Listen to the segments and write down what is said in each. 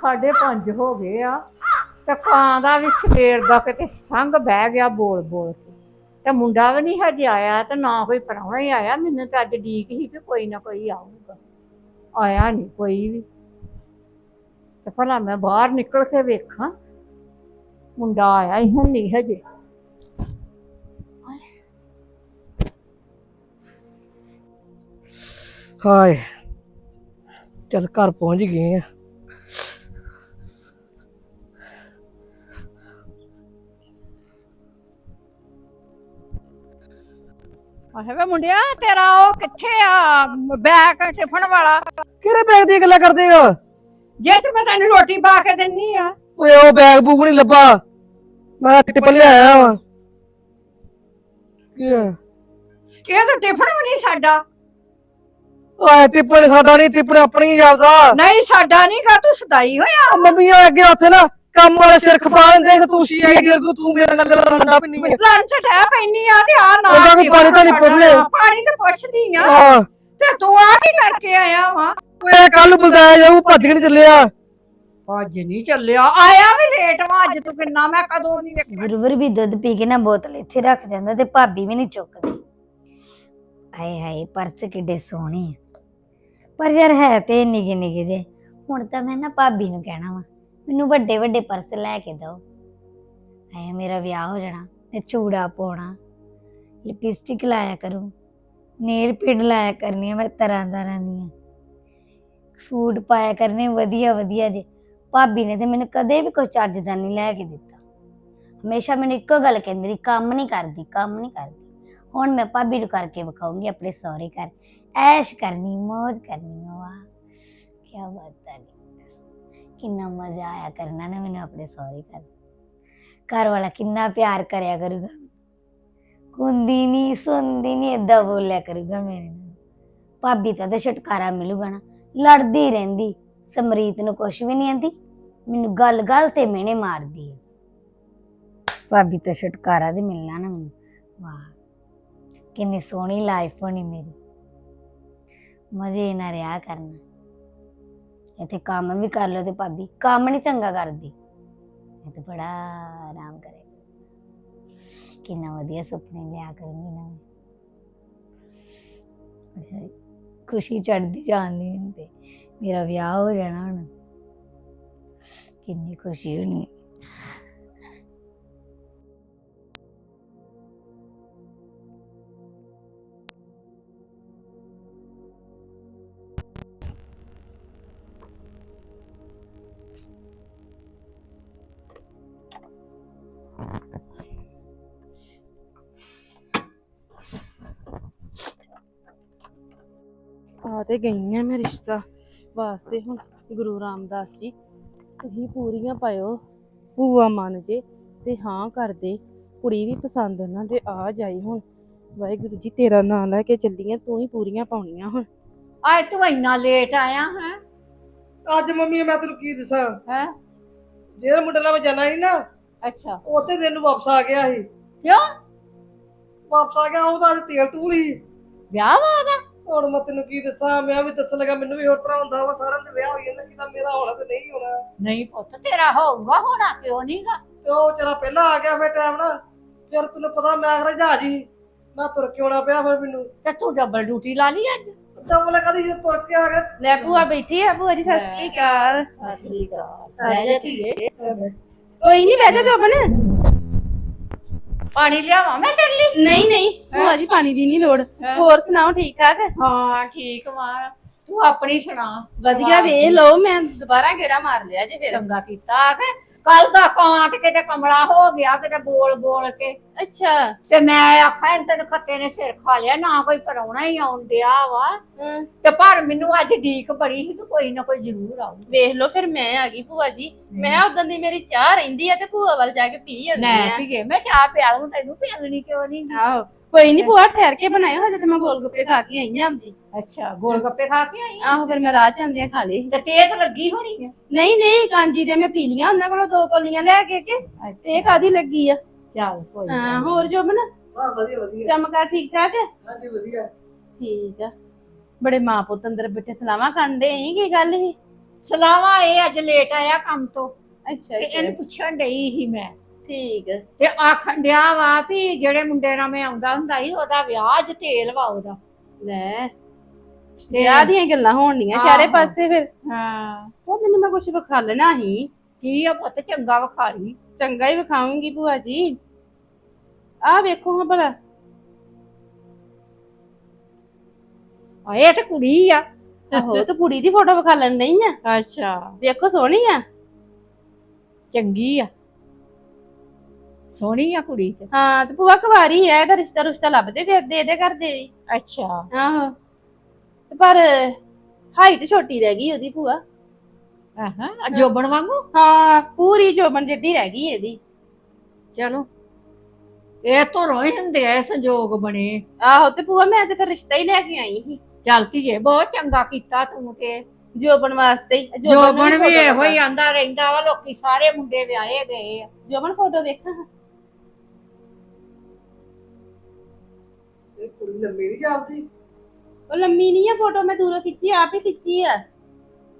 5:30 ਹੋ ਗਏ ਆ ਤੇ ਕਾਂ ਦਾ ਵੀ ਸਵੇਰ ਦਾ ਕਿਤੇ ਸੰਗ ਬਹਿ ਗਿਆ ਬੋਲ ਬੋਲ ਕੇ। ਤੇ ਮੁੰਡਾ ਵੀ ਨਹੀਂ ਹਜੇ ਆਇਆ ਤੇ ਨਾ ਕੋਈ ਪ੍ਰਾਹੁਣਾ ਹੀ ਆਇਆ। ਮੈਨੂੰ ਤਾਂ ਅੱਜ ਡੀਕ ਹੀ ਵੀ ਕੋਈ ਨਾ ਕੋਈ ਆਊਗਾ। ਆਇਆ ਨਹੀਂ ਕੋਈ ਵੀ। ਤੇ ਭਲਾ ਮੈਂ ਬਾਹਰ ਨਿਕਲ ਕੇ ਵੇਖਾਂ। ਮੁੰਡਾ ਆਇਆ ਹੀ ਹੁਣ ਨਹੀਂ ਹਜੇ। ਹਾਏ, ਚਲ ਘਰ ਪਹੁੰਚ ਗਏ ਆ। ਆਹੇ ਵੇ ਮੁੰਡਿਆ ਤੇਰਾ ਉਹ ਕਿੱਥੇ ਆ? ਬੈਗ ਟਿਫਨ ਵਾਲਾ। ਕਿਹੜੇ ਬੈਗ ਦੀਆਂ ਗੱਲਾਂ ਕਰਦੇ ਹੋ? ਜੇ ਤੇ ਮੈਂ ਤੈਨੂੰ ਰੋਟੀ ਪਾ ਕੇ ਦਿੰਨੀ ਆ। ਓਏ ਉਹ ਬੈਗ ਬੂਗ ਨਹੀਂ ਲੱਭਾ। ਮੈਂ ਟਿਪ ਲਿਆਇਆ ਵਾ। ਕੀ ਆ? ਇਹ ਤਾਂ ਟਿਫਨ ਵੀ ਨਹੀਂ ਸਾਡਾ। ਓਏ ਟਿੱਪਣ ਸਾਡਾ ਨਹੀਂ ਟਿੱਪਣ ਆਪਣੀ ਜਾਪਦਾ। ਨਹੀਂ ਸਾਡਾ ਨਹੀਂ ਗਾ ਤੂੰ ਸਦਾਈ ਹੋਇਆ। ਮੰਮੀ ਆ ਅੱਗੇ ਉੱਥੇ ਨਾ ਕੰਮ ਵਾਲੇ ਸਿਰ ਖਪਾ ਲੈਂਦੇ ਤੇ ਤੂੰ ਸੀ ਆਈ ਦੇ ਤੂੰ ਮੇਰੇ ਨਾਲ ਲੜਨਾ ਪੈਣੀ ਮੈਂ ਲੰਚ ਟਹਿ ਪੈਣੀ ਆ ਤੇ ਆ ਨਾ ਉਹਦਾ ਕੋਈ ਪਾਣੀ ਤਾਂ ਨਹੀਂ ਪੁੱਛਦੇ। ਆ, ਪਾਣੀ ਤੇ ਪੁੱਛਦੀ ਆ। ਆ ਤੇ ਤੂੰ ਆ ਕੀ ਕਰਕੇ ਆਇਆ ਵਾ? ਓਏ ਕੱਲ ਬੁਲਦਾਇਆ ਜਾਊ ਭੱਜ ਕੇ ਨਹੀਂ ਚੱਲਿਆ। ਅੱਜ ਨਹੀਂ ਚੱਲਿਆ। ਆਇਆ ਵੀ ਲੇਟ ਵਾ ਅੱਜ ਤੂੰ ਕਿੰਨਾ ਮੈਂ ਕਦੋਂ ਨਹੀਂ ਵੇਖਿਆ। ਗੁਰਵਰ ਵੀ ਦੁੱਧ ਪੀ ਕੇ ਨਾ ਬੋਤਲ ਇੱਥੇ ਰੱਖ ਜਾਂਦਾ ਤੇ ਭਾਬੀ ਵੀ ਨਹੀਂ ਚੁੱਕਦੀ। ਹਾਏ ਹਾਏ ਪਰਸ ਕਿੱਡੇ ਸੋਹਣੇ ਆ। ਪਰ ਯਾਰ ਹੈ ਤੇ ਨਿੱਕੇ ਨਿੱਕੇ ਜੇ ਹੁਣ ਤਾਂ ਮੈਂ ਨਾ ਭਾਬੀ ਨੂੰ ਕਹਿਣਾ ਵਾ ਮੈਨੂੰ ਵੱਡੇ ਵੱਡੇ ਪਰਸ ਲੈ ਕੇ ਦਿਓ। ਹਾਏ ਮੇਰਾ ਵਿਆਹ ਹੋ ਜਾਣਾ ਤੇ ਚੂੜਾ ਪਾਉਣਾ ਲਿਪਸਟਿਕ ਲਾਇਆ ਕਰੂੰ ਨੇਲ ਪਿੰਡ ਲਾਇਆ ਕਰਨੀ ਮੈਂ ਤਰ੍ਹਾਂ ਤਰ੍ਹਾਂ ਦੀਆਂ। ਸੂਟ ਪਾਇਆ ਕਰਨੇ ਵਧੀਆ ਵਧੀਆ ਜੇ, ਭਾਬੀ ਨੇ ਤੇ ਮੈਨੂੰ ਕਦੇ ਵੀ ਕੋਈ ਚੱਜ ਦਾ ਨਹੀਂ ਲੈ ਕੇ ਦਿੱਤਾ। ਹਮੇਸ਼ਾ ਮੈਨੂੰ ਇੱਕੋ ਗੱਲ ਕਹਿੰਦੀ ਰਹੀ, ਕੰਮ ਨਹੀਂ ਕਰਦੀ, ਕੰਮ ਨਹੀਂ ਕਰਦੀ। ਹੁਣ ਮੈਂ ਭਾਬੀ ਨੂੰ ਕਰਕੇ ਵਿਖਾਉਂਗੀ ਆਪਣੇ ਸਹੁਰੇ ਘਰ, ਐਸ਼ ਕਰਨੀ ਮौज ਕਰਨੀ, ਵਾਹ ਕੀ ਬਾਤ ਹੈ। ਕਿੰਨਾ ਮਜ਼ਾ ਆਇਆ ਕਰਨਾ ਨਾ ਮੈਨੂੰ ਆਪਣੇ ਸਹੁਰੇ ਘਰ ਘਰ ਵਾਲਾ ਕਿੰਨਾ ਪਿਆਰ ਕਰਿਆ ਕਰੂਗਾ। ਕੁੰਦੀ ਨਹੀਂ ਸੁਣਦੀ ਨਹੀਂ ਏਦਾਂ ਬੋਲਿਆ ਕਰੂਗਾ ਮੇਰੇ ਨਾਲ। ਭਾਬੀ ਤਾਂ ਤਾਂ ਛੁਟਕਾਰਾ ਮਿਲੂਗਾ ਨਾ। ਲੜਦੀ ਰਹਿੰਦੀ, ਸਮਰੀਤ ਨੂੰ ਕੁਛ ਵੀ ਨਹੀਂ ਆਂਦੀ। ਮੈਨੂੰ ਗੱਲ ਗੱਲ ਤੇ ਮਿਹਣੇ ਮਾਰਦੀ ਹੈ ਭਾਬੀ ਤਾਂ ਛੁਟਕਾਰਾ ਤੇ ਮਿਲਣਾ ਨਾ ਮੈਨੂੰ। ਵਾਹ, ਕਿੰਨੀ ਸੋਹਣੀ ਲਾਈਫ ਹੋਣੀ ਮੇਰੀ। ਮਜ਼ੇ ਨਾਲ ਰਿਹਾ ਕਰਨਾ। ਇੱਥੇ ਕੰਮ ਵੀ ਕਰ ਲਓ ਤੇ ਭਾਬੀ, ਕੰਮ ਨਹੀਂ ਚੰਗਾ ਕਰਦੀ। ਇਹ ਤੇ ਬੜਾ ਆਰਾਮ ਕਰੇ। ਕਿੰਨਾ ਵਧੀਆ ਸੁਪਨੇ ਲਿਆ ਕਰੂੰਗੀ ਨਾ। ਮੈਂ। ਖੁਸ਼ੀ ਚੜਦੀ ਜਾਂਦੀ ਮੈਨੂੰ ਮੇਰਾ ਵਿਆਹ ਹੋ ਜਾਣਾ ਹੁਣ। ਕਿੰਨੀ ਖੁਸ਼ੀ ਹੋਣੀ। ਆ ਤੇ ਗਈ ਆ ਮੈਂ ਰਿਸ਼ਤਾ ਵਾਸਤੇ ਹੁਣ ਗੁਰੂ ਰਾਮਦਾਸ ਜੀ। ਤੁਸੀਂ ਪੂਰੀਆਂ ਪਾਇਓ ਭੂਆ ਮੰਨ ਜੇ ਤੇ ਹਾਂ ਕਰ ਦੇ। ਕੁੜੀ ਵੀ ਪਸੰਦ ਉਹਨਾਂ ਦੇ ਆ ਜਾਈ ਹੁਣ। ਵਾਹਿਗੁਰੂ ਜੀ ਤੇਰਾ ਨਾਂ ਲੈ ਕੇ ਚੱਲੀਆਂ ਤੂੰ ਹੀ ਪੂਰੀਆਂ ਪਾਉਣੀਆਂ ਹੁਣ। ਅੱਜ ਤੂੰ ਇੰਨਾ ਲੇਟ ਆਇਆ ਹੈ? ਅੱਜ ਮੰਮੀ ਮੈਂ ਤੈਨੂੰ ਕੀ ਦੱਸਾਂ? ਹੈ? ਜਿਹੜੇ ਮੁੰਡੇ ਨਾਲ ਮੈਂ ਜਾਣਾ ਸੀ ਨਾ ਅੱਛਾ। ਉੱਥੇ ਦਿਨ ਨੂੰ ਵਾਪਸ ਆ ਗਿਆ ਸੀ। ਕਿਉਂ? ਵਾਪਸ ਆ ਗਿਆ ਉਹਦਾ ਅੱਜ ਤੇਲ ਤੂਲ ਹੀ। ਵਿਆਹ ਵਾ ਉਹਦਾ? ਹੁਣ ਮੈਂ ਤੈਨੂੰ ਕੀ ਦੱਸਾਂ ਮੈਂ ਵੀ ਦੱਸਣ ਲੱਗਾ ਮੈਨੂੰ ਵੀ ਹੋਰ ਤਰ੍ਹਾਂ ਹੁੰਦਾ ਵਾ ਸਾਰਿਆਂ ਦੇ ਵਿਆਹ ਹੋ ਜਾਂਦਾ ਕਿਦਾ ਮੇਰਾ ਹੋਣਾ ਤੇ ਨਹੀਂ ਹੋਣਾ। ਨਹੀਂ ਪੁੱਤ ਤੇਰਾ ਹੋਊਗਾ ਹੋਣਾ ਕਿਉਂ ਨਹੀਂਗਾ ਤੇ ਉਹ ਤੇਰਾ ਪਹਿਲਾਂ ਆ ਗਿਆ ਫਿਰ ਟਾਈਮ ਨਾ ਫਿਰ ਤੈਨੂੰ ਪਤਾ ਮੈਂ ਖਰਾ ਜਹਾਜ਼ ਹੀ ਮੈਂ ਤੁਰ ਕੇ ਆਉਣਾ ਪਿਆ ਫਿਰ ਮੈਨੂੰ। ਤੇ ਤੂੰ ਡਬਲ ਡਿਊਟੀ ਲਾ ਲਈ ਅੱਜ? ਡਬਲ ਕਦੀ ਜੇ ਤੁਰ ਕੇ ਆ ਗਿਆ। ਲੈ ਭੂਆ ਬੈਠੀ ਆ ਭੂਆ ਜੀ ਸਤਿ ਸ੍ਰੀ ਅਕਾਲ। ਸਤਿ ਸ੍ਰੀ ਅਕਾਲ। ਲੈ ਧੀਏ। ਕੋਈ ਨਹੀਂ ਬਹਿ ਜਾ ਜੋਬਨ ਪਾਣੀ ਲਿਆਵਾਂ ਮੈਂ ਤੇਰੇ ਲਈ? ਨਹੀਂ ਨਹੀਂ ਭੂਆ ਜੀ ਪਾਣੀ ਦੀ ਨਹੀਂ ਲੋੜ। ਹੋਰ ਸੁਣਾਓ ਠੀਕ ਠਾਕ? ਹਾਂ ਠੀਕ ਵਾ। ਤੂੰ ਆਪਣੀ ਸੁਣਾ। ਵਧੀਆ ਵੇਖ ਲਓ ਮੈਂ ਦੁਬਾਰਾ ਗੇੜਾ ਮਾਰ ਲਿਆ ਜੇ ਫਿਰ। ਚੰਗਾ ਕੀਤਾ। ਕਿ ਕੱਲ ਦਾ ਕਾਂਟ ਕਿਤੇ ਕਮਲਾ ਹੋ ਗਿਆ ਕਿਤੇ ਬੋਲ ਬੋਲ ਕੇ। ਅੱਛਾ। ਤੇ ਮੈਂ ਆਖਾਂ ਇਹਨਾਂ ਤੈਨੂੰ ਖੱਤੇ ਨੇ ਸਿਰ ਖਾ ਲਿਆ ਨਾ ਕੋਈ ਪਰੌਣਾ ਹੀ ਆਉਣ ਡਿਆ ਵਾ। ਹਮ, ਤੇ ਪਰ ਮੈਨੂੰ ਅੱਜ ਢੀਕ ਬੜੀ ਸੀ ਕਿ ਕੋਈ ਨਾ ਕੋਈ ਜ਼ਰੂਰ ਆਊ। ਵੇਖ ਲਓ ਫਿਰ ਮੈਂ ਆ ਗਈ ਭੂਆ ਜੀ। ਮੈਂ ਉਦੋਂ ਦੀ ਮੇਰੀ ਚਾਹ ਰਹਿੰਦੀ ਆ ਤੇ ਭੂਆ ਵੱਲ ਜਾ ਕੇ ਪੀ ਜਾਂਦੀ ਲੈ ਆ। ਧੀਏ ਮੈਂ ਚਾਹ ਪਿਆ ਲੂੰ ਤੈਨੂੰ ਪਿਆਲਣੀ ਕਿਉਂ ਨਹੀਂ ਆਹੋ। ਕੋਈ ਨਹੀਂ ਭੂਆ ਠਹਿਰ ਕੇ ਬਣਾਇਓ ਹਜੇ ਤੇ ਮੈਂ ਗੋਲ ਗੱਪੇ ਖਾ ਕੇ ਆਈ ਆਂ। ਅੱਛਾ ਗੋਲ ਗੱਪੇ ਖਾ ਕੇ ਆਈ ਆਂ। ਆਹੋ ਫਿਰ ਮੈਂ ਰਾਹ ਚ ਆਂਦਿਆਂ ਖਾ ਲਈ। ਤੇ ਤੇਤ ਲੱਗੀ ਹੋਣੀ ਹੈ ਨਹੀਂ ਨਹੀਂ ਕਾਂਜੀ ਦੇ ਮੈਂ ਪੀ ਲੀਆਂ ਉਹਨਾਂ ਕੋਲੋਂ ਦੋ ਕੋਲੀਆਂ ਲੈ ਕੇ ਕੇ? ਇਹ ਕਾਦੀ ਲੱਗੀ ਆ? ਚੱਲ ਕੋਈ ਹਾਂ ਗੱਲ ਨੀ। ਹੋਰ ਜੋਬਨ? ਹਾਂ ਵਧੀਆ ਵਧੀਆ। ਕੰਮ ਕਾਰ ਠੀਕ ਠਾਕ? ਹੈ ਹਾਂਜੀ ਵਧੀਆ। ਠੀਕ ਆ। ਬੜੇ ਮਾਂ ਪੁੱਤ ਅੰਦਰ ਬੈਠੇ ਸਲਾਮਾਂ ਕਰਦੇ ਈ ਕੀ ਗੱਲ ਸੀ? ਸਲਾਵਾ ਇਹ ਅੱਜ ਲੇਟ ਆਇਆ ਕੰਮ ਤੋਂ ਅੱਛਾ ਤੇ ਇਹਨੂੰ ਪੁੱਛਣ ਡਈ ਸੀ ਮੈਂ। ਠੀਕ ਤੇ ਆਖਣ ਡਿਆ ਵਾ ਵੀ ਜਿਹੜੇ ਮੁੰਡੇ ਨਾਲ ਮੈਂ ਆਉਂਦਾ ਹੁੰਦਾ ਸੀ ਉਹਦਾ ਵਿਆਹ ਅੱਜ ਤੇਲ ਵਾ ਉਹਦਾ। ਲੈ ਤੇ ਵਿਆਹ ਦੀਆਂ ਗੱਲਾਂ ਹੋਣੀਆਂ ਚਾਰੇ ਆਹੋ। ਪਾਸੇ ਫਿਰ। ਹਾਂ। ਉਹ ਮੈਨੂੰ ਮੈਂ ਕੁਝ ਵਿਖਾ ਲੈਣਾ ਹੀ ਕੀ ਆ ਪੁੱਤ? ਚੰਗਾ ਵਿਖਾਰੀ ਚੰਗਾ ਹੀ ਵਿਖਾਉਂਗੀ ਭੂਆ ਜੀ। ਆਹ ਵੇਖੋ ਹਾਂ ਭਲਾ। ਇਹ ਤੇ ਕੁੜੀ ਆ। ਆਹੋ ਤੇ ਕੁੜੀ ਦੀ ਫੋਟੋ ਵਿਖਾ ਲੈਣ ਨਹੀਂ ਆ। ਅੱਛਾ। ਵੇਖੋ ਸੋਹਣੀ ਆ। ਚੰਗੀ ਆ। ਸੋਹਣੀ ਆ ਕੁੜੀ ਤੇ। ਹਾਂ ਤੇ ਭੂਆ ਕੁਵਾਰੀ ਐ ਇਹਦਾ ਰਿਸ਼ਤਾ ਰੁਸ਼ਤਾ ਲੱਭਦੇ ਫਿਰਦੇ ਇਹਦੇ ਘਰ ਦੇ ਵੀ। ਅੱਛਾ। ਆਹੋ। ਤੇ ਪਰ ਹਾਈਟ ਛੋਟੀ ਰਹਿ ਗਈ ਉਹਦੀ ਭੂਆ। ਹਾਂ। ਜੋਬਣ ਵਾਂਗੂ? ਹਾਂ ਪੂਰੀ ਜੋਬਨ ਜਿੱਡੀ ਰਹਿ ਗਈ ਇਹਦੀ। ਚਲੋ। ਇਹ ਤੋਂ ਰੋਈ ਹੁੰਦੇ ਇਹ ਸੰਜੋਗ ਬਣੇ। ਆਹੋ ਤੇ ਭੂਆ ਮੈਂ ਤੇ ਫਿਰ ਰਿਸ਼ਤਾ ਹੀ ਲੈ ਕੇ ਆਈ ਸੀ। ਚਲਤੀ ਜੇ ਬਹੁਤ ਚੰਗਾ ਕੀਤਾ ਤੂੰ ਤੇ। ਜੋਬਨ ਵਾਸਤੇ ਹੀ। ਵੀ ਇਹੋ ਹੀ। ਆਂਦਾ ਰਹਿੰਦਾ ਵਾ ਲੋਕੀ ਸਾਰੇ ਮੁੰਡੇ ਵਿਆਹੇ ਗਏ ਆ। ਜੋਬਨ ਫੋਟੋ ਵੇਖਾਂ। ਇਹ ਕੁੜੀ ਲੰਮੀ ਨਹੀਂ ਜਾਂਦੀ ਉਹ ਲੰਮੀ ਨਹੀਂ ਆ ਫੋਟੋ ਮੈਂ ਦੂਰੋਂ ਖਿੱਚੀ ਆਪ ਹੀ ਖਿੱਚੀ ਆ।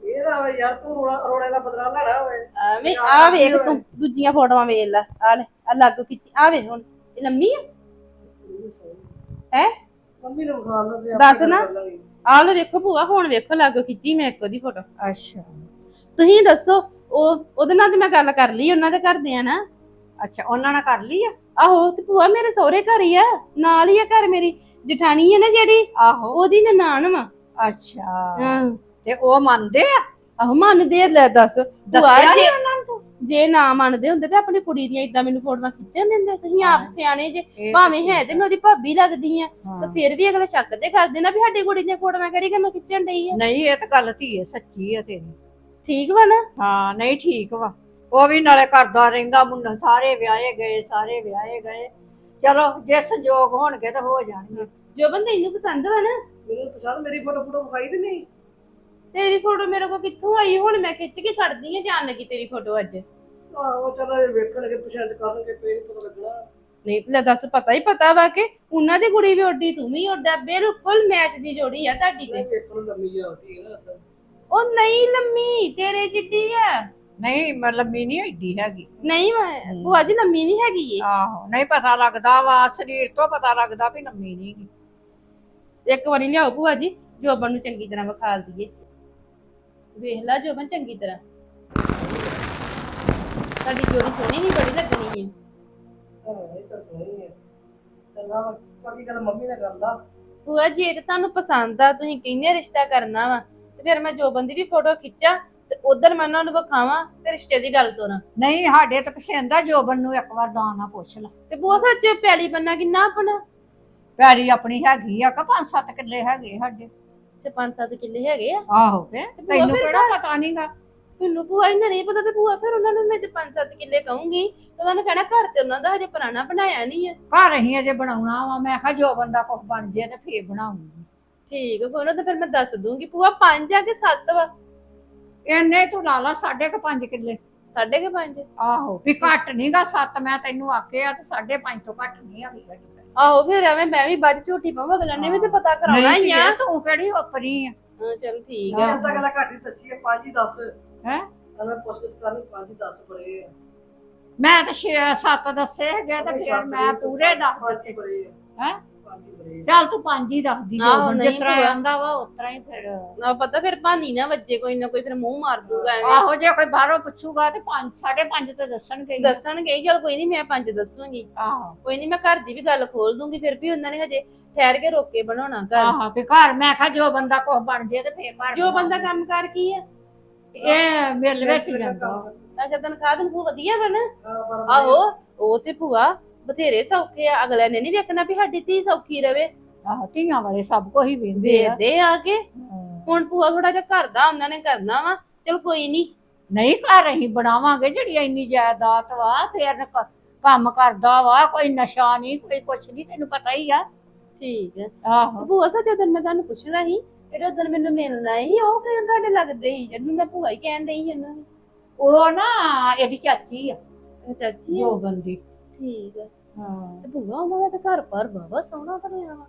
ਇਹ ਨਾ ਹੋਵੇ ਯਾਰ ਤੂੰ ਰੋਣਾ ਰੋਣੇ ਦਾ ਬਦਲਾ ਲੈਣਾ ਹੋਵੇ ਆਵੇਂ ਯਾਰ, ਆ ਵੇਖ ਲੰਮੀ ਤੂੰ ਦੂਜੀਆਂ ਫੋਟੋਆਂ ਵੇਖ ਲੈ ਆ ਲੈ ਆ ਲਾਗੋ ਖਿੱਚੀ ਆ ਵੇਖ ਹੁਣ ਇਹ ਲੰਮੀ ਆ? ਹੈਂ? ਮੰਮੀ ਨੂੰ ਖਾ ਲਾ ਤੇ ਦੱਸ ਆਪੇ ਨਾ। ਕਰ ਲਾਂਗੇ। ਆ ਲੋ ਵੇਖੋ ਭੂਆ ਹੁਣ ਵੇਖੋ ਲਾਗੋ ਖਿੱਚੀ ਮੈਂ ਇੱਕ ਉਹਦੀ ਫੋਟੋ। ਅੱਛਾ। ਤੁਸੀਂ ਦੱਸੋ ਉਹ ਉਹਦੇ ਨਾਲ ਤੇ ਮੈਂ ਗੱਲ ਕਰ ਲਈ ਉਹਨਾਂ ਦੇ ਘਰ ਦੇ ਆ ਨਾ ਅੱਛਾ ਉਹਨਾਂ ਨਾਲ ਕਰ ਲਈ ਆ? ਆਹੋ ਤੇ ਭੂਆ ਮੇਰੇ ਸਹੁਰੇ ਘਰ ਹੀ ਆ ਨਾਲ ਹੀ ਆ ਘਰ ਮੇਰੀ ਜਠਾਣੀ ਹੈ ਨਾ ਜਿਹੜੀ ਆਹੋ। ਉਹਦੀ ਨਨਾਣ ਵਾ। ਅੱਛਾ। ਹਾਂ। ਤੇ ਉਹ ਮੰਨਦੇ ਆ? ਆਹੋ ਮੰਨਦੇ ਆ, ਲੈ ਦੱਸ। ਦੱਸਿਆ ਜੇ- ਨੀ ਉਹਨਾਂ ਨੂੰ ਤੂੰ? ਜੇ ਨਾ ਮੰਨਦੇ ਹੁੰਦੇ ਤੇ ਆਪਣੀ ਕੁੜੀ ਦੀਆਂ ਇਦਾਂ ਮੈਨੂੰ ਫੋਟੋਆਂ ਖਿੱਚਣ ਦਿੰਦੇ। ਤੁਸੀਂ ਆਪ। ਸਿਆਣੇ ਜੇ ਇਹ ਭਾਵੇਂ ਹੈ ਤੇ ਮੈਂ ਉਹਦੀ ਭਾਬੀ ਲੱਗਦੀ ਆ। ਤਾਂ ਫਿਰ ਵੀ ਅਗਲੇ ਸ਼ੱਕ ਤੇ ਕਰਦੇ ਨਾ ਵੀ ਸਾਡੀ ਕੁੜੀ ਦੀਆਂ ਫੋਟੋਆਂ ਕਿਹੜੀ ਗੱਲੋਂ ਖਿੱਚਣ ਡਈ ਆ। ਨਹੀਂ ਇਹ ਤਾਂ ਗੱਲ ਧੀਏ ਸੱਚੀ ਆ ਤੇਰੀ। ਠੀਕ ਵਾ ਨਾ? ਹਾਂ ਨਹੀਂ ਠੀਕ ਵਾ। ਉਹ ਵੀ ਨਾਲੇ ਕਰਦਾ ਰਹਿੰਦਾ ਮੁੰਡਾ ਸਾਰੇ ਵਿਆਹੇ ਗਏ ਸਾਰੇ ਵਿਆਹੇ ਗਏ। ਚਲੋ ਜੇ ਸੰਜੋਗ ਹੋਣਗੇ ਤਾਂ ਹੋ ਜਾਣਗੇ। ਜੋ ਬੰਦੇ ਇਹਨੂੰ ਪਸੰਦ ਵਾ ਨਾ। ਮੈਨੂੰ ਪਛਾਣ ਮੇਰੀ ਫੋਟੋ ਫੋਟੋ ਵਿਖਾਈ ਤੇ ਨਹੀਂ? ਤੇਰੀ ਫੋਟੋ ਮੇਰੇ ਕੋਲ ਕਿੱਥੋਂ ਆਈ? ਹੁਣ ਮੈਂ ਖਿੱਚ ਕੇ ਕੱਢਦੀ ਆ ਜਾਣ ਲੱਗੀ ਤੇਰੀ ਫੋਟੋ ਅੱਜ। ਆਹੋ ਚਲੋ ਇਹ ਵੇਖਣਗੇ ਪਛਾਣ ਕਰਨਗੇ ਫੇਰ ਪਤਾ ਲੱਗਣਾ। ਨਹੀਂ ਲੈ ਦੱਸ ਪਤਾ ਹੀ ਪਤਾ ਵਾ ਕਿ ਉਹਨਾਂ ਦੀ ਕੁੜੀ ਵੀ ਓਡੀ ਤੂੰ ਵੀ ਓਡਾ ਬਿਲਕੁਲ ਮੈਚ ਦੀ ਜੋੜੀ ਆ ਤੁਹਾਡੀ ਤੇ। ਨਹੀਂ ਵੇਖਣ ਨੂੰ ਲੰਮੀ ਜਾਂਦੀ ਹੈ ਨਾ ਏਦਾਂ। ਉਹ ਨਹੀਂ ਲੰਮੀ ਤੇਰੇ ਜਿੱਡੀ ਆ। ਨਹੀਂ ਮੈਂ ਲੰਮੀ ਨਹੀਂ ਐਡੀ ਹੈਗੀ। ਨਹੀਂ ਮੈਂ ਭੂਆ ਜੀ ਲੰਮੀ ਨਹੀਂ ਹੈਗੀ ਏ। ਆਹੋ ਨਹੀਂ ਪਤਾ ਲੱਗਦਾ ਵਾ ਸਰੀਰ ਤੋਂ ਪਤਾ ਲੱਗਦਾ ਵੀ ਲੰਮੀ ਨਹੀਂ ਗੀ ਇੱਕ ਵਾਰੀ ਲਿਆਓ ਭੂਆ ਜੀ ਜੋਬਨ ਨੂੰ ਚੰਗੀ ਤਰ੍ਹਾਂ ਵਿਖਾਲ ਦਈਏ। ਵੇਖ ਲੈ ਜੋਬਨ ਚੰਗੀ ਤਰ੍ਹਾਂ। ਸਾਡੀ ਜੋੜੀ ਸੋਹਣੀ ਹੀ ਬੜੀ ਲੱਗਣੀ ਹੈ ਹਾਂ ਇਹ ਤਾਂ ਸੋਹਣੀ ਹੈ ਚੰਗਾ ਵਾ। ਬਾਕੀ ਗੱਲ ਮੰਮੀ ਨਾਲ ਕਰ ਲਾ। ਭੂਆ ਜੇ ਤੇ ਤੁਹਾਨੂੰ ਪਸੰਦ ਆ ਤੁਸੀਂ ਕਹਿੰਦੇ ਰਿਸ਼ਤਾ ਕਰਨਾ ਵਾ। ਤੇ ਫਿਰ ਮੈਂ ਜੋਬਨ ਦੀ ਵੀ ਫੋਟੋ ਖਿੱਚਾਂ ਤੇ ਉਧਰ ਮੈਂ ਉਹਨਾਂ ਨੂੰ ਵਿਖਾਵਾਂ ਤੇ ਰਿਸ਼ਤੇ ਦੀ ਗੱਲ ਤੋਰਾਂ। ਨਹੀਂ ਸਾਡੇ ਤਾਂ ਪਸੰਦ ਆ ਜੋਬਨ ਨੂੰ ਇੱਕ ਵਾਰ ਦਾਣਾ ਪੁੱਛ ਲੈ। ਤੇ ਭੂਆ ਸੱਚ ਪਿਆਲੀ ਬੰਨਾ ਕਿੰਨਾ ਆਪਣਾ? ਪੈੜੀ ਆਪਣੀ ਹੈਗੀ ਆ ਕਿ ਪੰਜ ਸੱਤ ਕਿੱਲੇ ਹੈਗੇ ਸਾਡੇ। ਤੇ 5-7 ਕਿੱਲੇ ਹੈਗੇ ਆ। ਆਹੋ ਕੇ ਤੈਨੂੰ ਕਿਹੜਾ ਪਤਾ ਨਹੀਂਗਾ ਮੈਨੂੰ ਭੂਆ ਇਹਨਾਂ ਨਹੀਂ ਪਤਾ ਤੇ ਭੂਆ ਫਿਰ ਉਹਨਾਂ ਨੂੰ ਮੈਂ ਜੇ 5-7 ਕਿੱਲੇ ਕਹੂੰਗੀ ਤੇ ਉਹਨਾਂ ਨੇ ਕਹਿਣਾ ਘਰ ਤੇ ਉਹਨਾਂ ਦਾ ਹਜੇ ਪੁਰਾਣਾ ਬਣਾਇਆ ਨਹੀਂ ਹੈ ਘਰ ਅਸੀਂ ਅਜੇ ਬਣਾਉਣਾ ਵਾ ਮੈਂ ਕਿਹਾ ਜੋਬਨ ਦਾ ਕੁਝ ਬਣ ਜੇ ਤੇ ਫੇਰ ਬਣਾਉਂਗੀ। ਠੀਕ ਹੈ ਕੋਈ ਨਾ ਤਾਂ ਫਿਰ ਮੈਂ ਦੱਸ ਦੂੰਗੀ। ਭੂਆ 5 ਆ ਕਿ 7 ਵਾ? ਇੰਨੇ ਤੂੰ ਲਾ ਲਾ ਸਾਢੇ ਕੁ ਪੰਜ ਕਿੱਲੇ। ਸਾਢੇ ਕੇ 5 ਆਹੋ ਵੀ ਘੱਟ ਨਹੀਂਗਾ ਸੱਤ ਮੈਂ ਤੈਨੂੰ ਆਖਿਆ ਤੇ ਸਾਢੇ ਪੰਜ ਤੋਂ ਘੱਟ ਨਹੀਂ ਹੈਗੀ ਸਾਡੀ ਪੈਲੀ। ਆਹੋ ਫਿਰ ਐਵੇਂ ਮੈਂ ਵੀ ਬੱਜ ਝੂਠੀ ਪਾਵਾਂ ਅਗਲਾ ਨੇ ਵੀ ਤੇ ਪਤਾ ਕਰਾਉਣਾ ਹੀ ਆ। ਤੂੰ ਕਿਹੜੀ ਉਪਰੀ ਆ? ਹਾਂ ਚਲ ਠੀਕ। ਆ। ਤਾਂ ਗੱਲਾਂ ਘੱਟ ਹੀ ਦੱਸੀ ਹੈ 5 ਹੀ 10 ਹੈਂ? ਮੈਂ ਪੁੱਛ ਗਿੱਛ ਕਰਨੀ 5 ਹੀ 10 ਬੜੇ ਆ। ਮੈਂ ਤਾਂ 6 7 ਦੱਸੇ ਹੈਗੇ ਤੇ ਫਿਰ ਮੈਂ ਪੂਰੇ ਦੱਸ ਪੰਜ ਹੀ? ਚੱਲ ਤੂੰ ਪੰਜ ਹੀ ਦੱਸਦੀ ਆਹੋ, ਜੋਬਨ ਨਹੀਂ ਜਿਸ ਤਰ੍ਹਾਂ ਭੂਆ। ਆਂਦਾ ਵਾ ਉਤਰਾ ਹੀ ਫਿਰ। ਨਾ ਪਤਾ ਫਿਰ ਭਾਨੀ ਨਾ ਵੱਜੇ ਕੋਈ ਨਾ ਕੋਈ ਫਿਰ ਮੂੰਹ ਮਾਰ ਦੂਗਾ ਐਵੇਂ। ਆਹੋ ਜੇ ਕੋਈ ਬਾਹਰੋਂ ਪੁੱਛੂਗਾ ਤੇ 5 5.5 ਤੇ ਦੱਸਣਗੇ ਹੀ। ਦੱਸਣਗੇ ਚਲ ਕੋਈ ਨਹੀਂ ਮੈਂ ਪੰਜ ਦੱਸੂਗੀ। ਆਹੋ। ਕੋਈ ਨਹੀਂ ਮੈਂ ਘਰ ਦੀ ਵੀ ਗੱਲ ਖੋਲ ਦੂੰਗੀ ਫਿਰ ਵੀ ਉਹਨਾਂ ਨੇ ਹਜੇ ਠਹਿਰ ਕੇ ਰੋਕੇ ਬਣਾਉਣਾ ਘਰ। ਆਹੋ ਵੀ ਘਰ ਮੈਂ ਕਿਹਾ ਜੋ ਬੰਦਾ ਕੁਝ ਬਣ ਜੇ ਤੇ ਫੇਰ ਘਰ ਜੋ ਬੰਦਾ। ਕੰਮ ਕਰ ਕੀ ਆ? ਇਹ ਮਿਲ ਵਿੱਚ ਹੀ ਜਾਂਦਾ। ਅੱਛਾ। ਤਨਖਾਹ ਤਨਖੂ ਵਧੀਆ ਬਣ ਆਹੋ ਉਹ ਤੇ ਭੂਆ ਬਥੇਰੇ ਸੌਖੇ ਆ ਅਗਲੇ ਨੇ ਨਹੀਂ ਵੇਖਣਾ ਵੀ ਸਾਡੀ ਧੀ ਸੌਖੀ ਰਵੇ। ਆਹੋ ਧੀਆਂ ਵਾਲੇ ਸਭ ਕੁਝ ਹੀ ਵੇਂਦੇ ਆ। ਵੇਖਦੇ ਆ ਕੇ। ਹੁਣ ਭੂਆ ਥੋੜਾ ਜਿਹਾ ਘਰ ਦਾ ਉਹਨਾਂ ਨੇ ਕਰਨਾ ਵਾ ਚਲ ਕੋਈ ਨਹੀਂ ਨਹੀਂ ਘਰ ਅਸੀਂ ਬਣਾਵਾਂਗੇ ਜਿਹੜੀ ਇੰਨੀ ਜਾਇਦਾਦ ਵਾ ਫੇਰ ਕ- ਕੰਮ ਕਰਦਾ ਵਾ ਕੋਈ ਨਸ਼ਾ ਨਹੀਂ ਕੋਈ ਕੁਛ ਨਹੀਂ ਤੈਨੂੰ ਪਤਾ ਹੀ ਆ। ਠੀਕ ਹੈ ਆਹੋ। ਭੂਆ ਸੱਚ ਦਿਨ ਮੈਂ ਤੁਹਾਨੂੰ ਪੁੱਛਣਾ ਸੀ ਜਿਹੜਾ ਉਦੋਂ ਮੈਨੂੰ ਮਿਲਣਾ ਸੀ ਉਹ ਕਿਉਂ ਤੁਹਾਡੇ ਲੱਗਦੇ ਸੀ? ਜਿਹਨੂੰ ਮੈਂ ਭੂਆ ਹੀ ਕਹਿਣ ਡਈ ਸੀ ਉਹਨੂੰ ਉਹ ਨਾ ਇਹਦੀ ਚਾਚੀ ਆ ਚਾਚੀ ਆ? ਜੋ ਬੰਦੀ ਠੀਕ ਹੈ ਹਾਂ। ਤੇ ਭੂਆ ਉਹਨਾਂ ਦਾ ਤਾਂ ਘਰ ਪਰ ਬਾਬਾ ਸੋਹਣਾ ਬਣਿਆ ਵਾ।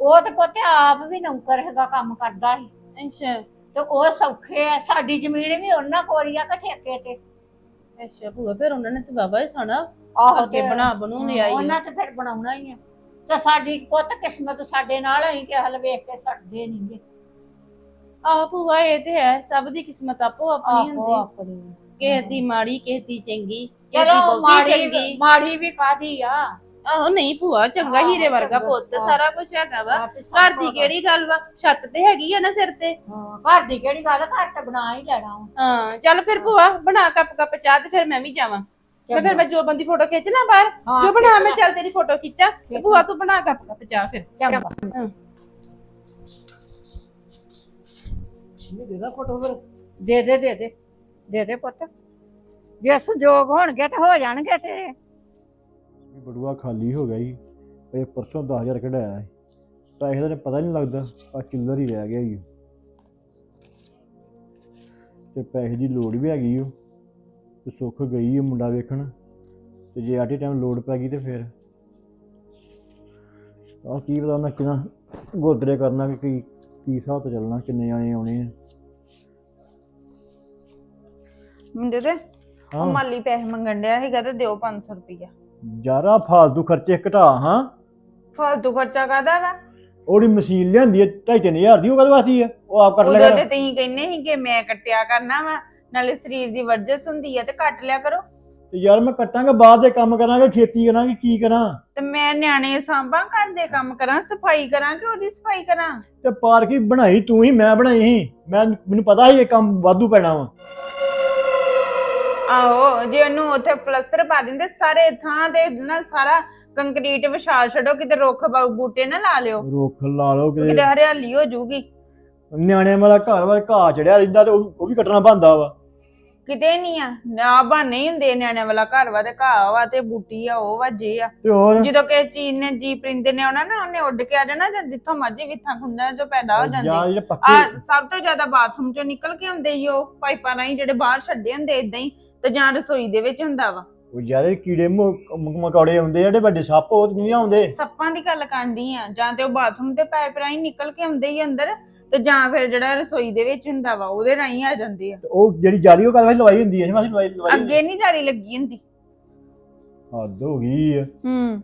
ਉਹ ਤੇ ਪੁੱਤ ਆਪ ਵੀ ਨੌਕਰ ਹੈਗਾ ਕੰਮ ਕਰਦਾ ਸੀ। ਅੱਛਾ। ਤੇ ਉਹ ਸੌਖੇ ਆ ਸਾਡੀ ਜ਼ਮੀਨ ਵੀ ਉਹਨਾਂ ਕੋਲ ਆ ਕਿ ਠੇਕੇ ਤੇ। ਅੱਛਾ ਭੂਆ ਫਿਰ ਉਹਨਾਂ ਨੇ ਤੇ ਬਾਬਾ ਹੀ ਸਾਡਾ ਆਹੋ ਅੱਗੇ ਤੇ- ਬਣਾ ਬਣੂ ਲਿਆਈ। ਉਹਨਾਂ ਤੇ ਫਿਰ ਬਣਾਉਣਾ ਹੀ ਆ। ਤੇ ਸਾਡੀ ਪੁੱਤ ਕਿਸਮਤ ਸਾਡੇ ਨਾਲ ਅਸੀਂ ਕਿ ਹਲ ਵੇਖ ਕੇ ਛੱਡਦੇ ਨਹੀਂਗੇ ਆਹ ਭੂਆ ਇਹ ਤੇ ਹੈ ਸਭ ਦੀ ਕਿਸਮਤ ਆਪੋ ਆਪਣੀ ਆਪੋ ਹੁੰਦੀ। ਆਪਣੀ। ਕਿਸੇ ਦੀ ਮਾੜੀ ਕਿਸੇ ਦੀ ਚੰਗੀ। ਚਲੋ ਬਹੁਤੀ ਮਾੜੀ ਚੰਗੀ। ਮਾੜੀ ਵੀ ਕਾਦੀ ਆ? ਆਹੋ ਨਹੀਂ ਭੂਆ ਚੰਗਾ ਆਹੋ, ਹੀਰੇ ਵਰਗਾ ਚੰਗਾ, ਪੁੱਤ ਹਾਂ। ਸਾਰਾ ਕੁਝ ਹੈਗਾ ਵਾ। ਆਪ ਹੀ ਸਭ ਘਰ ਦੀ ਕੁਝ। ਕਿਹੜੀ ਗੱਲ ਵਾ? ਛੱਤ ਤੇ ਹੈਗੀ ਆ ਨਾ ਸਿਰ ਤੇ। ਹਾਂ, ਘਰ ਦੀ ਕਿਹੜੀ ਗੱਲ ਘਰ ਤੇ ਬਣਾ ਹੀ ਲੈਣਾ ਵਾ। ਹਾਂ ਚੱਲ ਫਿਰ ਭੂਆ ਬਣਾ ਕੱਪ ਕੱਪ ਚਾਹ ਤੇ ਫਿਰ ਮੈਂ ਵੀ ਜਾਵਾਂ। ਤੇ ਫਿਰ ਮੈਂ ਜੋਬਨ ਦੀ ਫੋਟੋ ਖਿੱਚ ਲਾਂ ਬਾਹਰ। ਹਾਂ, ਜੋ ਬਣਾ ਮੈਂ। ਚੱਲ ਤੇਰੀ ਫੋਟੋ ਖਿੱਚਾਂ। ਤੇ ਭੂਆ ਤੂੰ ਬਣਾ ਕੱਪ ਕੱਪ ਚਾਹ ਫਿਰ। ਚੰਗਾ। ਨਹੀਂ ਦੇਦਾ ਫੋਟੋ ਫਿਰ। ਦੇ ਦੇ ਦੇ ਦੇ। ਦੇ ਦੇ ਪੁੱਤ। ਜੇ ਸੰਜੋਗ ਹੋਣਗੇ ਤੇ ਹੋ ਜਾਣਗੇ ਤੇਰੇ। ਬੜੂਆ ਖਾਲੀ ਹੋ ਗਿਆ ਜੀ। ਇਹ ਪਰਸੋਂ 10000 ਕਢਾਇਆ ਸੀ। ਪੈਸੇ ਦਾ ਤਾਂ ਪਤਾ ਨਹੀਂ ਲੱਗਦਾ। ਆ ਚਿੱਲਰ ਹੀ ਰਹਿ ਗਿਆ ਜੀ। ਤੇ ਪੈਸੇ ਦੀ ਲੋੜ ਵੀ ਹੈਗੀ ਓ। ਤੇ ਸੁੱਖ ਗਈ ਓ ਮੁੰਡਾ ਵੇਖਣ। ਤੇ ਜੇ ਆਟੇ ਟਾਈਮ ਲੋੜ ਪੈ ਗਈ ਤੇ ਫਿਰ। ਆ ਕੀ ਪਤਾ ਉਹਨਾਂ ਕਿੰਨਾ ਗੋਦਰੇ ਕਰਨਾ ਕਿ ਕੀ ਕੀ ਹਿਸਾਬ ਤੋਂ ਚੱਲਣਾ ਕਿੰਨੇ ਜਾਣੇ ਆਉਣੇ ਆ। ਮੁੰਡੇ ਦੇ ਉਹ ਹਾਂ। ਮਾਲੀ ਪੈਸੇ ਮੰਗਣ ਡਿਆ ਸੀਗਾ ਤੇ ਦਿਓ 500 ਰੁਪਈਆ। ਯਾਰਾ ਫਾਲਤੂ ਖਰਚੇ ਘਟਾ ਹਾਂ। ਫਾਲਤੂ ਖਰਚਾ ਕਾਦਾ ਵਾ? ਉਹਦੀ ਮਸ਼ੀਨ ਲਿਆਂਦੀ ਹੈ 2.5000 ਦੀ ਉਹ ਕਦ ਵਾਸਤੀ ਹੈ? ਉਹ ਆਪ ਕੱਟ ਉਦੋਂ ਲਿਆ ਤੇ ਕਰ। ਤੁਸੀਂ ਕਹਿੰਦੇ ਸੀ ਕਿ ਮੈਂ ਕੱਟਿਆ ਕਰਨਾ ਵਾ ਨਾਲੇ ਸਰੀਰ ਦੀ ਵਰਜਸ ਹੁੰਦੀ ਆ ਤੇ ਕੱਟ ਲਿਆ ਕਰੋ। ਤੇ ਯਾਰ ਮੈਂ ਕੱਟਾਂਗਾ ਬਾਅਦ ਦੇ ਕੰਮ ਕਰਾਂਗੇ ਖੇਤੀ ਕਰਾਂਗੇ ਕੀ ਕਰਾਂ? ਤੇ ਮੈਂ ਨਿਆਣੇ ਸਾਂਭਾਂ ਘਰ ਦੇ ਕੰਮ ਕਰਾਂ ਸਫ਼ਾਈ ਕਰਾਂ ਕਿ ਉਹਦੀ ਸਫ਼ਾਈ ਕਰਾਂ? ਤੇ ਪਾਰਕ ਹੀ ਬਣਾਈ ਤੂੰ ਹੀ ਮੈਂ ਬਣਾਈ ਸੀ। ਮੈਂ ਮੈਨੂੰ ਪਤਾ ਸੀ ਇਹ ਕੰਮ ਵਾਧੂ ਪੈਣਾ ਵਾ। ਆਹੋ ਜੇ ਉਹਨੂੰ ਉੱਥੇ ਪਲਸਤਰ ਪਾ ਦਿੰਦੇ ਸਾਰੇ ਥਾਂ ਤੇ ਨਾ ਸਾਰਾ ਕੰਕਰੀਟ ਵਿਛਾ ਛੱਡੋ ਕਿਤੇ ਰੁੱਖ ਬ- ਬੂਟੇ ਨਾ ਲਾ ਲਿਓ। ਰੁੱਖ ਲਾ ਲਓ ਕਿਤੇ। ਕਿਤੇ ਹਰਿਆਲੀ ਹੋ ਜਾਊਗੀ ਨਿਆਣਿਆਂ ਵਾਲਾ ਘਰ ਵਾ ਘਾਹ ਚੜਿਆ ਰਹਿੰਦਾ ਤੇ ਉਹ ਉਹ ਵੀ ਕੱਟਣਾ ਬੰਦਾ ਵਾ। ਕਿਤੇ ਨਹੀਂ ਆ ਨਾ ਬਹਾਨੇ ਹੀ ਹੁੰਦੇ ਨਿਆਣਿਆਂ ਵਾਲਾ ਘਰ ਵਾ ਤੇ ਘਾਹ ਵਾ ਤੇ ਬੂਟੀ ਆ ਉਹ ਵਾ ਜੇ ਆ। ਤੇ ਹੋਰ? ਜਦੋਂ ਕਿਸੇ ਚੀਜ਼ ਨੇ ਜੀ ਪਰਿੰਦੇ ਨੇ ਆਉਣਾ ਨਾ ਉਹਨੇ ਉੱਡ ਕੇ ਆ ਜਾਣਾ ਜਾਂ ਜਿੱਥੋਂ ਮਰਜ਼ੀ ਵਿਥਾਂ ਖੁੰਡਾ ਜੋ ਪੈਦਾ ਹੋ ਜਾਂ ਜਾਂਦੇ। ਜਿਹੜੇ ਆ ਪੱਕੇ ਸਭ ਤੋਂ ਜ਼ਿਆਦਾ ਬਾਥਰੂਮ ਚੋਂ ਨਿਕਲ ਕੇ ਆਉਂਦੇ ਈ ਉਹ ਪਾਈਪਾਂ ਰਾਹੀਂ ਜਿਹੜੇ ਬਾਹਰ ਛੱਡੇ ਹੁੰਦੇ ਇਦਾਂ ਹੀ ਤੇ ਜਾਂ ਰਸੋਈ ਦੇ ਵਿੱਚ ਹੁੰਦਾ ਵਾ। ਉਹ ਯਾਰ ਇਹ ਕੀੜੇ ਮ- ਮ- ਮਕੌੜੇ ਆਉਂਦੇ ਜਿਹੜੇ ਵੱਡੇ ਸੱਪ ਉਹ ਤੇ ਨਹੀਂ ਆਉਂਦੇ? ਸੱਪਾਂ ਦੀ ਗੱਲ ਕਰਦੀ ਆ ਜਾਂ ਤੇ ਉਹ ਬਾਥਰੂਮ ਤੇ ਪਾਈਪ ਰਾਹੀਂ ਨਿਕਲ ਕੇ ਆਉਂਦੇ ਹੀ ਅੰਦਰ ਤੇ ਜਾਂ ਫਿਰ ਜਿਹੜਾ ਰਸੋਈ ਦੇ ਵਿੱਚ ਹੁੰਦਾ ਵਾ ਉਹਦੇ ਰਾਹੀਂ ਆ ਜਾਂਦੇ ਆ। ਤੇ ਉਹ ਜਿਹੜੀ ਜਾਲੀ ਉਹ ਕਦ ਵਾਸਤੇ ਲਵਾਈ ਹੁੰਦੀ ਹੈ ਜਿਵੇਂ ਅਸੀਂ ਲਵਾਈ ਲਵਾਈ ਅੱਗੇ ਨਹੀਂ ਜਾਲੀ ਲੱਗੀ ਹੁੰਦੀ। ਹੱਦ ਹੋ ਗਈ ਹੂੰ।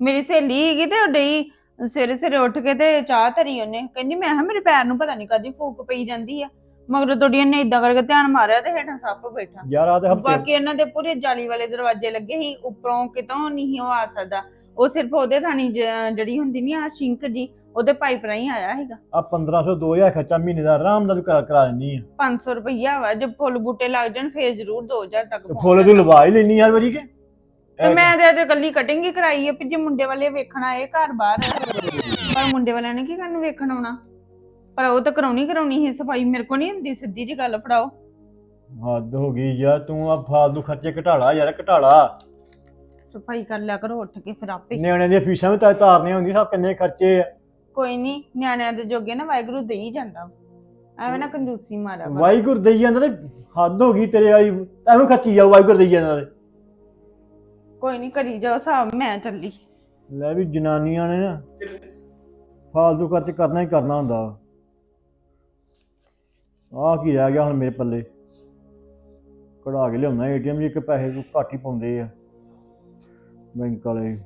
ਮੇਰੀ ਸਹੇਲੀ ਹੈਗੀ ਤੇ ਉਹ ਡਈ ਸਵੇਰੇ ਸਵੇਰੇ ਉੱਠ ਕੇ ਤੇ ਚਾਹ ਧਰੀ ਉਹਨੇ। ਕਹਿੰਦੀ ਮੈਂ ਕਿਹਾ ਮੇਰੇ ਪੈਰ ਨੂੰ ਪਤਾ ਨਹੀਂ ਕਦੀ ਫੂਕ ਪਈ ਜਾਂਦੀ ਆ। ਮਗਰ ਤੁਹਾਡੀ ਨੇ ਇਦਾਂ ਕਰਕੇ ਧਿਆਨ ਮਾਰਿਆ ਤੇ ਹੇਠਾਂ ਸੱਪ ਬੈਠਾ। ਯਾਰ ਆ ਤੇ ਹਫ਼ਤੇ ਬਾਕੀ ਇਹਨਾਂ ਦੇ ਪੂਰੇ ਜਾਲੀ ਵਾਲੇ ਦਰਵਾਜ਼ੇ ਲੱਗੇ ਸੀ ਉੱਪਰੋਂ ਕਿਤੋਂ ਨਹੀਂ ਉਹ ਆ ਸਕਦਾ। ਉਹ ਸਿਰਫ ਉਹਦੇ ਥਾਣੀ ਜ- ਜਿਹੜੀ ਹੁੰਦੀ ਨਹੀਂ ਆ ਸ਼ਿੰਕ ਜੀ ਉਹਦੇ ਪਾਈਪ ਰਾਹੀਂ ਆਇਆ ਸੀਗਾ। ਆ 1500 2000 ਖਰਚਾ ਮਹੀਨੇ ਦਾ ਆਰਾਮ ਨਾਲ ਕਰਾ ਕਰਾ ਦਿੰਨੀ ਆ। 500 ਰੁਪਈਆ ਵਾ ਜੇ ਫੁੱਲ ਬੂਟੇ ਲੱਗ ਜਾਣ ਫੇਰ ਜ਼ਰੂਰ 2000 ਤੱਕ ਤੇ ਪਹੁੰਚ ਫੁੱਲ ਤੂੰ ਲਵਾ ਹੀ ਲੈਣੀ ਯਾਰ ਵਰੀ ਕੇ? ਤੇ ਮੈਂ ਤੇ ਅਜੇ ਕੱਲੀ ਕਟਿੰਗ ਹੀ ਕਰਾਈ ਹੈ ਵੀ ਜੇ ਮੁੰਡੇ ਵਾਲੇ ਵੇਖਣਾ ਇਹ ਘਰ ਬਾਹਰ ਪਰ ਮੁੰਡੇ ਵਾਲਿਆਂ ਨੇ ਕੀ ਕਰਨ ਵੇਖਣ ਆਉਣਾ? ਪਰ ਉਹ ਤਾਂ ਕਰਾਉਣੀ ਕਰਾਉਣੀ ਸੀ ਸਫ਼ਾਈ ਮੇਰੇ ਕੋ ਨਹੀਂ ਹੁੰਦੀ ਸਿੱਧੀ ਜੀ ਗੱਲ ਫੜਾਓ। ਹੱਦ ਹੋ ਗਈ ਯਾਰ ਤੂੰ ਆ ਫਾਲਤੂ ਖਰਚੇ ਘਟਾਲਾ ਯਾਰ ਘਟਾਲਾ। ਸਫ਼ਾਈ ਕਰ ਲਿਆ ਕਰੋ ਉੱਠ ਕੇ ਫਿਰ ਆਪੇ। ਨਿਆਣਿਆਂ ਦੀਆਂ ਫੀਸਾਂ ਵੀ ਤਾਂ ਤਾਰਨੀਆਂ ਹੁੰਦੀਆਂ ਸਭ ਕਿੰਨੇ ਖਰਚੇ ਆ। ਕੋਈ ਨਹੀਂ ਨਿਆਣਿਆਂ ਦੇ ਜੋਗੇ ਨਾ ਵਾਹਿਗੁਰੂ ਦੇ ਹੀ ਜਾਂਦਾ ਵਾ। ਐਵੇਂ ਨਾ ਕੰਜੂਸੀ ਮਾਰਿਆ ਕਰੋ। ਵਾਹਿਗੁਰ ਦੇਈ ਜਾਂਦਾ ਤੇ ਹੱਦ ਹੋ ਗਈ ਤੇਰੇ ਵਾਲੀ ਐਵੇਂ ਖਰਚੀ ਜਾਓ ਵਾਹਿਗੁਰ ਦੇਈ ਜਾਂਦਾ ਤੇ। ਕੋਈ ਨਹੀਂ ਕਰੀ ਜਾਓ ਹਿਸਾਬ ਮੈਂ ਚੱਲੀ। ਲੈ ਵੀ ਜਨਾਨੀਆਂ ਨੇ ਨਾ ਫਾਲਤੂ ਖਰਚ ਕਰਨਾ ਹੀ ਕਰਨਾ ਹੁੰਦਾ ਆ ਕੀ ਰਹਿ ਗਿਆ ਹੁਣ ਮੇਰੇ ਪੱਲੇ। ਕਢਾ ਕੇ ਲਿਆਉਣਾ ਏਟੀਐਮ ਜੀ ਇੱਕ ਪੈਸੇ ਨੂੰ ਘੱਟ ਹੀ ਪਾਉਂਦੇ ਆ। ਬੈਂਕ ਵਾਲੇ।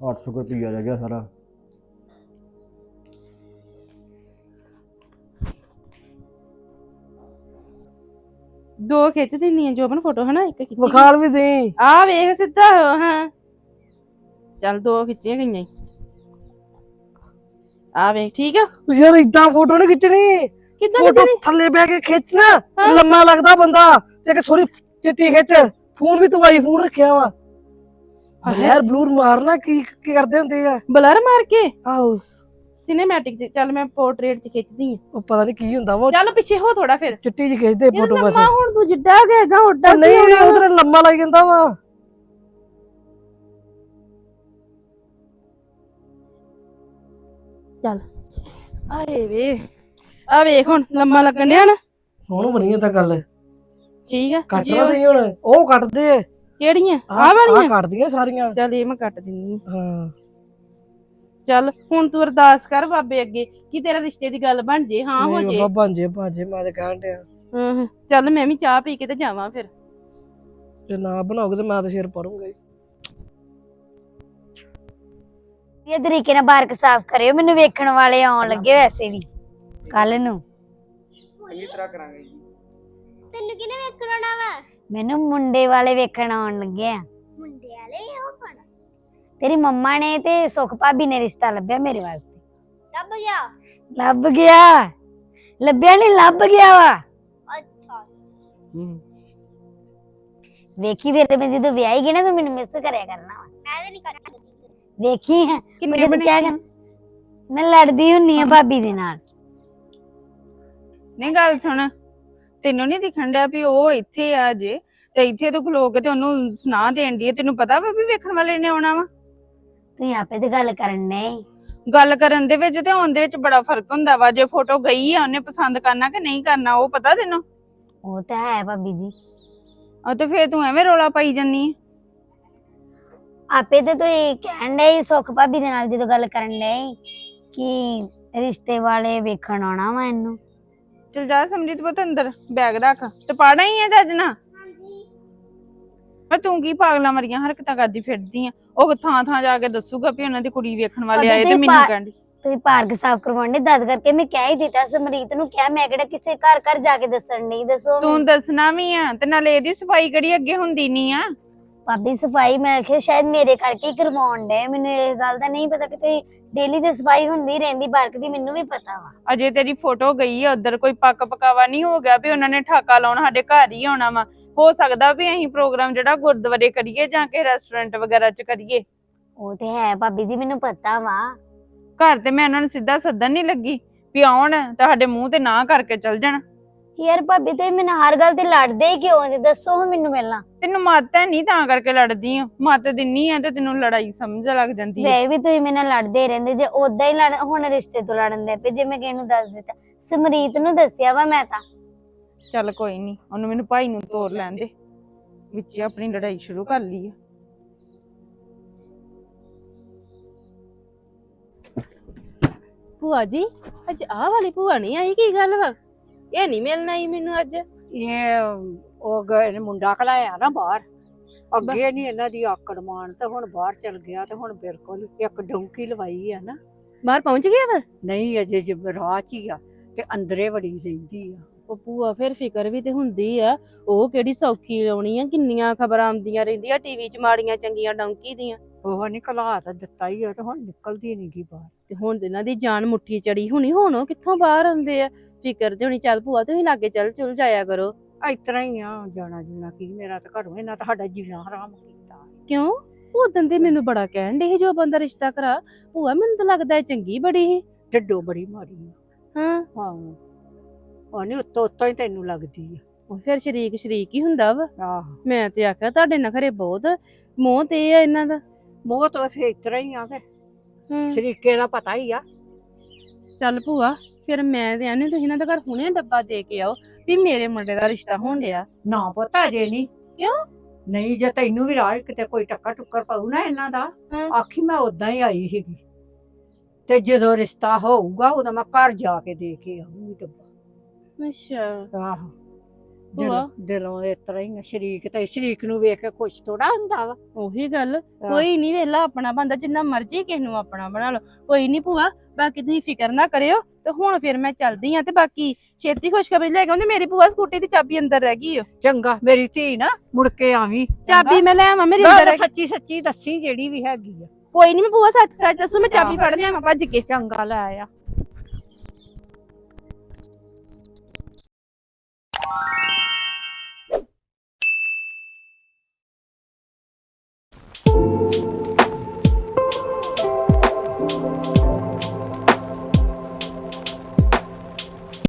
800 ਰੁਪਈਆ ਰਹਿ ਗਿਆ ਸਾਰਾ। ਦੋ ਖਿੱਚ ਦਿੰਨੀ ਆ ਜੋਬਨ ਫੋਟੋ ਹਨਾ? ਇੱਕ ਖਿੱਚੀ ਵਿਖਾਲ ਵੀ ਦੇ। ਆ ਵੇਖ ਸਿੱਧਾ ਹੋ ਹਾਂ। ਚੱਲ ਦੋ ਖਿੱਚੀਆਂ ਗਈਆਂ ਈ। ਆ ਵੇਖ ਠੀਕ ਆ? ਯਾਰ ਇਦਾਂ ਫੋਟੋ ਨਹੀਂ ਖਿੱਚਣੀ। ਕਿੱਦਾਂ ਫੋਟੋ ਖਿੱਚਣੀ? ਥੱਲੇ ਬਹਿ ਕੇ ਖਿੱਚਣਾ। ਲੰਮਾ ਲੱਗਦਾ ਬੰਦਾ। ਤੇ ਇੱਕ ਸੋਰੀ ਚਿੱਟੀ ਖਿੱਚ। ਫੋਨ ਵੀ ਤੂੰ ਆਈਫੋਨ ਰੱਖਿਆ ਵਾ। ਯਾਰ ਬਲੂਰ ਮਾਰਨਾ ਕੀ ਕੀ ਕਰਦੇ ਹੁੰਦੇ ਆ? ਬਲਰ ਮਾਰ ਕੇ? ਆਹੋ। ਸਿਨੇਮੈਟਿਕ ਚ ਚੱਲ ਮੈਂ ਪੋਰਟਰੇਟ ਚ ਖਿੱਚਦੀ ਆ। ਉਹ ਪਤਾ ਨਹੀਂ ਕੀ ਹੁੰਦਾ ਵਾ ਚੱਲ ਪਿੱਛੇ ਹੋ ਥੋੜਾ ਫਿਰ। ਚਿੱਟੀ ਜਿਹੀ ਖਿੱਚਦੇ ਫੋਟੋ ਬਸ ਲੰਮਾ ਹੁਣ ਤੂੰ ਜਿੱਡਾ ਹੈਗਾ ਉੱਡਾ ਨਹੀਂ ਉਧਰ ਲੰਮਾ ਲੱਗ ਜਾਂਦਾ ਵਾ। ਆਏ ਵੇ। ਆ ਵੇਖ ਹੁਣ ਲੰਮਾ ਲੱਗਣ ਡਿਆ ਨਾ। ਹੁਣ ਬਣੀ ਤਾਂ ਗੱਲ। ਠੀਕ ਆ ਕੱਟ ਜੇ ਉਹ- ਹੁਣ। ਉਹ ਕੱਟਦੇ ਆ। ਕਿਹੜੀਆਂ? ਆ ਵਾਲੀਆਂ? ਕੱਟਦੀਆਂ ਸਾਰੀਆਂ। ਚੱਲ ਇਹ ਮੈਂ ਕੱਟ ਦਿੰਨੀ। ਹਾਂ। ਚੱਲ ਹੁਣ ਤੂੰ ਅਰਦਾਸ ਕਰ ਬਾਬੇ ਅੱਗੇ ਕਿ ਤੇਰਾ ਰਿਸ਼ਤੇ ਦੀ ਗੱਲ ਬਣ ਜੇ ਹਾਂ ਹੋ ਜੇ। ਬਾਬਾ ਭਾਂਜੇ ਭਾਂਜੇ ਮੈਂ ਤਾਂ ਕਹਿਣ ਡਿਆ। ਹਾਂ, ਚੱਲ ਮੈਂ ਵੀ ਚਾਹ ਪੀ ਕੇ ਤੇ ਜਾਵਾਂ ਫਿਰ। ਜੇ ਨਾ ਬਣਾਓਗੇ ਤੇ ਮੈਂ ਤਾਂ ਸਿਰ ਪੜੂੰਗਾ ਹੀ। ਇਹ ਤਰੀਕੇ ਨਾਲ ਬਾਰਕ ਸਾਫ਼ ਕਰਿਓ ਮੈਨੂੰ ਵੇਖਣ ਵਾਲੇ ਆਉਣ ਲੱਗੇ ਵੈਸੇ ਵੀ। ਕੱਲ ਨੂੰ। ਚੰਗੀ ਤਰ੍ਹਾਂ ਕਰਾਂਗੇ ਜੀ। ਤੈਨੂੰ ਕਿਹਨੇ ਵੇਖਣਾ ਵਾ? ਮੈਨੂੰ ਮੁੰਡੇ ਵਾਲੇ ਵੇਖਣ ਆਉਣ ਲੱਗੇ ਆ। ਮੁੰਡੇ ਵਾਲੇ ਉਹ ਪਣ ਤੇਰੀ ਮੰਮਾ ਨੇ ਤੇ ਸੁਖ ਭਾਬੀ ਨੇ ਰਿਸ਼ਤਾ ਲੱਭਿਆ ਮੇਰੇ ਵਾਸਤੇ। ਲੱਭ ਗਿਆ? ਲੱਭ ਗਿਆ। ਲੱਭਿਆ ਨਹੀਂ ਲੱਭ ਗਿਆ ਵਾ। ਅੱਛਾ। ਵੇਖੀ ਫਿਰ ਮੈਂ ਜਦੋਂ ਵਿਆਹੀ ਗਈ ਨਾ ਤੂੰ ਮੈਨੂੰ ਮਿਸ ਕਰਿਆ ਕਰਨਾ ਵਾ। ਮੈਂ ਤੇ ਨਹੀਂ ਕਰਦਾ ਵੇਖੀ ਹੈ ਕਿੰਨੇ ਮੈਂ ਬਣੇ ਕਿਹਾ ਕਰ? ਮੈਂ ਲੜਦੀ ਹੁੰਨੀ ਆ ਭਾਬੀ ਦੇ ਨਾਲ। ਨਹੀਂ ਗੱਲ ਸੁਣ। ਤੈਨੂੰ ਨਹੀਂ ਦਿਖਣ ਡਿਆ ਵੀ ਉਹ ਇੱਥੇ ਆ ਜੇ ਤੇ ਇੱਥੇ ਤੂੰ ਖਲੋ ਕੇ ਤੇ ਉਹਨੂੰ ਸੁਣਾ ਦੇਣ ਦੀ ਤੈਨੂੰ ਪਤਾ ਵਾ ਵੀ ਵੇਖਣ ਵਾਲੇ ਨੇ ਆਉਣਾ ਵਾ? ਤੂੰ ਆਪੇ ਤੇ ਗੱਲ ਕਰਨ ਨੇ ਗੱਲ ਕਰਨ ਦੇ ਵਿੱਚ ਤੇ ਆਉਣ ਦੇ ਵਿੱਚ ਬੜਾ ਫ਼ਰਕ ਹੁੰਦਾ ਵਾ ਜੇ ਫੋਟੋ ਗਈ ਆ ਉਹਨੇ ਪਸੰਦ ਕਰਨਾ ਕਿ ਨਹੀਂ ਕਰਨਾ ਉਹ ਪਤਾ ਤੈਨੂੰ? ਉਹ ਤਾਂ ਹੈ ਭਾਬੀ ਜੀ। ਆ ਤੇ ਫੇਰ ਤੂੰ ਐਵੇਂ ਰੋਲਾ ਪਾਈ ਜੰਨੀ ਆਪੇ ਤੇ ਤੂੰ ਕਹਿਣ ਡਈ ਸੁਖ ਭਾਬੀ ਦੇ ਨਾਲ ਜਦੋਂ ਗੱਲ ਕਰਨ ਡਈ ਕਿ ਰਿਸ਼ਤੇ ਵਾਲੇ ਵੇਖਣ ਆਉਣਾ ਵਾ ਇਹਨੂੰ। ਚਲ ਜਾ ਸਮਝਿਤ ਪੁੱਤ ਅੰਦਰ ਬੈਗ ਰੱਖ। ਤੇ ਪਾਣਾ ਹੀ ਆ ਜੱਜ ਨਾ ਮੈਂ ਤੂੰ ਕੀ ਪਾਗਲਾਂ ਮਰੀਆਂ ਹਰਕਤਾਂ ਕਰਦੀ ਫਿਰਦੀ ਆ? ਉਹ ਥਾਂ ਥਾਂ ਜਾ ਕੇ ਦੱਸੂਗਾ ਵੀ ਉਹਨਾਂ ਦੀ ਕੁੜੀ ਵੇਖਣ ਵਾਲੇ ਆਏ ਤੇ ਮੈਨੂੰ ਕਹਿੰਦੀ ਤੁਸੀਂ ਪਾਰਕ ਸਾਫ਼ ਕਰਵਾਉਣ ਦੇ ਦਦ ਕਰਕੇ ਮੈਂ ਕਹਿ ਹੀ ਦਿੱਤਾ ਸਮਰੀਤ ਨੂੰ ਕਿਹਾ ਮੈਂ ਕਿਹੜਾ ਕਿਸੇ ਘਰ ਘਰ ਜਾ ਕੇ ਦੱਸਣ ਨਹੀਂ ਦੱਸੋ ਤੂੰ ਦੱਸਣਾ ਵੀ ਆ ਤੇ ਨਾਲੇ ਇਹਦੀ ਸਫ਼ਾਈ ਕਿਹੜੀ ਅੱਗੇ ਹੁੰਦੀ ਨਹੀਂ ਆ? ਭਾਬੀ ਸਫ਼ਾਈ ਮੈਂ ਆਖਿਆ ਸ਼ਾਇਦ ਮੇਰੇ ਕਰਕੇ ਹੀ ਕਰਵਾਉਣ ਦੇ ਮੈਨੂੰ ਇਹ ਗੱਲ ਦਾ ਨਹੀਂ ਪਤਾ ਕਿ ਤੁਸੀਂ ਡੇਲੀ ਦੀ ਸਫ਼ਾਈ ਹੁੰਦੀ ਰਹਿੰਦੀ ਪਾਰਕ ਦੀ ਮੈਨੂੰ ਵੀ ਪਤਾ ਵਾ। ਅਜੇ ਤੇਰੀ ਫੋਟੋ ਗਈ ਆ ਉਧਰ ਕੋਈ ਪੱਕ ਪਕਾਵਾ ਨਹੀਂ ਹੋ ਗਿਆ ਵੀ ਉਹਨਾਂ ਨੇ ਠਾਕਾ ਲਾਉਣ ਸਾਡੇ ਘਰ ਹੀ ਆਉਣਾ ਵਾ। ਹੋ ਸਕਦਾ ਵੀ ਅਸੀਂ ਪ੍ਰੋਗਰਾਮ ਜਿਹੜਾ ਗੁਰਦੁਆਰੇ ਕਰੀਏ ਜਾਂ ਕਿ ਰੈਸਟੋਰੈਂਟ ਵਗੈਰਾ 'ਚ ਕਰੀਏ। ਉਹ ਤੇ ਹੈ ਭਾਬੀ ਜੀ ਮੈਨੂੰ ਪਤਾ ਵਾ। ਘਰ ਤੇ ਮੈਂ ਉਹਨਾਂ ਨੂੰ ਸਿੱਧਾ ਸੱਦਣ ਨਹੀਂ ਲੱਗੀ ਵੀ ਆਉਣ ਤੁਹਾਡੇ ਮੂੰਹ ਤੇ ਨਾ ਕਰਕੇ ਚਲ ਜਾਣ। ਯਾਰ ਭਾਬੀ ਤੇ ਮੈਨੂੰ ਹਰ ਗੱਲ ਤੇ ਲੜਦੇ ਹੀ ਕਿਉਂ ਜੀ? ਦੱਸੋ ਹਾਂ ਮੈਨੂੰ ਪਹਿਲਾਂ। ਤੈਨੂੰ ਮੱਤ ਹੈ ਨਹੀਂ ਤਾਂ ਕਰਕੇ ਲੜਦੀ ਆ। ਮੱਤ ਦਿੰਨੀ ਆ ਤੇ ਤੈਨੂੰ ਲੜਾਈ ਸਮਝ ਲੱਗ ਜਾਂਦੀ ਹੈ। ਵੇ ਵੀ ਤੁਸੀਂ ਮੇਰੇ ਨਾਲ ਲੜਦੇ ਹੀ ਰਹਿੰਦੇ। ਜੇ ਉਦਾਂ ਹੀ ਲੜ ਹੁਣ ਰਿਸ਼ਤੇ ਤੋਂ ਲੜਨ ਦੇ ਪਏ ਜੇ ਮੈਂ ਕਿਸੇ ਨੂੰ ਦੱਸ ਦਿੱਤਾ। ਸਮਰੀਤ ਨੂੰ ਦੱਸਿਆ ਵਾ ਮੈਂ ਤਾਂ। ਚੱਲ ਕੋਈ ਨਹੀਂ ਉਹਨੂੰ ਮੈਨੂੰ ਭਾਈ ਨੂੰ ਤੋਰ ਲੈਣ ਦੇ। ਵਿੱਚ ਹੀ ਆਪਣੀ ਲੜਾਈ ਸ਼ੁਰੂ ਕਰ ਲਈ ਆ। ਭੂਆ ਜੀ ਅੱਜ ਆਹ ਵਾਲੀ ਭੂਆ ਨਹੀਂ ਆਈ? ਕੀ ਗੱਲ ਵਾ? ਇਹ ਨਹੀਂ ਮਿਲਣਾ ਹੀ ਮੈਨੂੰ ਅੱਜ। ਇਹ ਉਹ ਗਏ ਨੇ ਮੁੰਡਾ ਘਲਾਇਆ ਨਾ ਬਾਹਰ। ਅੱਗੇ ਨਹੀਂ ਇਹਨਾਂ ਦੀ ਆਕੜ ਮਾਨ ਤੇ ਹੁਣ ਬਾਹਰ ਚਲ ਗਿਆ ਤੇ ਹੁਣ ਬਿਲਕੁਲ ਇੱਕ ਡੌਂਕੀ ਲਵਾਈ ਆ ਨਾ। ਬਾਹਰ ਪਹੁੰਚ ਗਿਆ ਵਾ? ਨਹੀਂ ਅਜੇ ਜਿ ਰਾਹ ਚ ਹੀ ਆ ਤੇ ਅੰਦਰੇ ਵੜੀ ਰਹਿੰਦੀ ਆ। ਉਹ ਭੂਆ ਫਿਰ ਫਿਕਰ ਵੀ ਤੇ ਹੁੰਦੀ ਆ ਉਹ ਕਿਹੜੀ ਸੌਖੀ ਲਾਉਣੀ ਆ ਕਿੰਨੀਆਂ ਖਬਰਾਂ ਆਉਂਦੀਆਂ ਰਹਿੰਦੀਆਂ ਟੀਵੀ 'ਚ ਮਾੜੀਆਂ ਚੰਗੀਆਂ ਡੌਂਕੀ ਦੀਆਂ। ਉਹ ਨਹੀਂ ਤਾਂ ਦਿੱਤਾ ਹੀ ਆ ਤੇ ਹੁਣ ਨਿਕਲਦੀ ਨਹੀਂ ਗੀ ਬਾਹਰ। ਤੇ ਹੁਣ ਇਹਨਾਂ ਦੀ ਜਾਨ ਮੁੱਠੀ ਚੜੀ ਹੋਣੀ ਹੁਣ ਉਹ ਕਿੱਥੋਂ ਬਾਹਰ ਆਉਂਦੇ ਆ? ਫਿਕਰ ਤੇ ਹੋਣੀ ਚੱਲ ਭੂਆ ਤੁਸੀਂ ਲਾਗੇ ਚੱਲ ਚੁਲ ਜਾਇਆ ਕਰੋ। ਇਸ ਤਰ੍ਹਾਂ ਹੀ ਆ ਜਾਣਾ ਜੁਣਾ ਕੀ ਮੇਰਾ ਤਾਂ ਘਰੋਂ ਇਹਨਾਂ ਤਾਂ ਸਾਡਾ ਜੀਣਾ ਹਰਾਮ ਕੀਤਾ। ਕਿਉਂ? ਉਹ ਦਿਨ ਤੇ ਮੈਨੂੰ ਬੜਾ ਕਹਿਣ ਦੇ ਜੋ ਬੰਦਾ ਰਿਸ਼ਤਾ ਕਰਾ ਭੂਆ ਮੈਨੂੰ ਤਾਂ ਲੱਗਦਾ ਚੰਗੀ ਬੜੀ ਸੀ। ਢਿੱਡੋ ਬੜੀ ਮਾੜੀ ਹਾਂ। ਹਾਂ। ਉਹ ਨਹੀਂ ਉੱਤੋਂ ਉੱਤੋਂ ਹੀ ਤੈਨੂੰ ਲੱਗਦੀ ਆ। ਉਹ ਫਿਰ ਸ਼ਰੀਕ ਸ਼ਰੀਕ ਹੀ ਹੁੰਦਾ ਵਾ। ਮੈਂ ਤੇ ਆਖਿਆ ਤੁਹਾਡੇ ਨਾਲ ਖਰੇ ਬਹੁਤ ਮੋਹ ਤੇ ਆ ਇਹਨਾਂ ਦਾ। ਮੋਹ ਤਾਂ ਫੇਰ ਹੀ ਆ ਫਿਰ। ਹਮ, ਸ਼ਰੀਕੇ ਦਾ ਪਤਾ ਹੀ ਆ। ਚੱਲ ਭੂਆ ਫਿਰ ਮੈਂ ਤੇ ਆਨੇ ਤੁਸੀਂ ਇਹਨਾਂ ਦਾ ਘਰ ਹੁਣੇ ਡੱਬਾ ਦੇ ਕੇ ਆਓ ਵੀ ਮੇਰੇ ਮੁੰਡੇ ਦਾ ਰਿਸ਼ਤਾ ਹੋਣ ਡਿਆ। ਨਾ ਪੁੱਤ ਅਜੇ ਨਹੀਂ ਕਿਉਂ? ਨਹੀਂ ਜੇ ਤੈਨੂੰ ਵੀ ਰਾਹ ਕਿਤੇ ਕੋਈ ਟੱਕਰ ਟੁੱਕਰ ਪਾਉ ਨਾ ਇਹਨਾਂ ਦਾ। ਆਖੀ ਮੈਂ ਉਦਾਂ ਹੀ ਆਈ ਸੀਗੀ। ਤੇ ਜਦੋਂ ਰਿਸ਼ਤਾ ਹੋਊਗਾ ਉਦੋਂ ਮੈਂ ਘਰ ਜਾ ਕੇ ਦੇ ਕੇ ਆਉਂਗੀ ਡੱਬਾ। ਅੱਛਾ। ਆਹੋ। ਭੂਆ? ਦਿਲੋਂ ਦਿਲੋਂ ਇਸ ਤਰ੍ਹਾਂ ਹੀ ਆ, ਸ਼ਰੀਕ ਤੇ ਸ਼ਰੀਕ ਨੂੰ ਵੇਖ ਕੇ ਖੁਸ਼ ਥੋੜਾ ਹੁੰਦਾ ਵਾ। ਉਹੀ ਗੱਲ ਕੋਈ ਨਹੀਂ ਵੇਲਾ ਆਪਣਾ ਬੰਦਾ ਜਿੰਨਾ ਮਰਜ਼ੀ ਕਿਸ ਨੂੰ ਆਪਣਾ ਬਣਾ ਲਓ ਕੋਈ ਨਹੀਂ ਭੂਆ ਬਾਕੀ ਤੁਸੀਂ ਫਿਕਰ ਨਾ ਕਰਿਓ ਤੇ ਹੁਣ ਫਿਰ ਮੈਂ ਚੱਲਦੀ ਆ ਤੇ ਬਾਕੀ ਛੇਤੀ ਖੁਸ਼ਖਬਰੀ ਲੈ ਕੇ ਆਉਂਦੇ ਮੇਰੀ ਭੂਆ ਸਕੂਟੀ ਦੀ ਚਾਬੀ ਅੰਦਰ ਰਹਿ ਗਈ ਓ। ਚੰਗਾ ਮੇਰੀ ਧੀ ਨਾ ਮੁੜ ਕੇ ਆਵੀਂ ਚਾਬੀ ਮੈਂ ਲੈ ਆਵਾਂ ਮੇਰੀ ਅੰਦਰ ਗੱਲ ਰਹਿ ਗਈ। ਸੱਚੀ ਸੱਚੀ ਦੱਸੀ ਜਿਹੜੀ ਵੀ ਹੈਗੀ ਆ। ਕੋਈ ਨਹੀਂ ਮੈਂ ਭੂਆ ਸੱਚ ਸੱਚ ਦੱਸੂ ਮੈਂ ਚਾਬੀ ਫੜ ਲਿਆਵਾਂ ਭੱਜ ਕੇ। ਚੰਗਾ ਲੈ ਆ।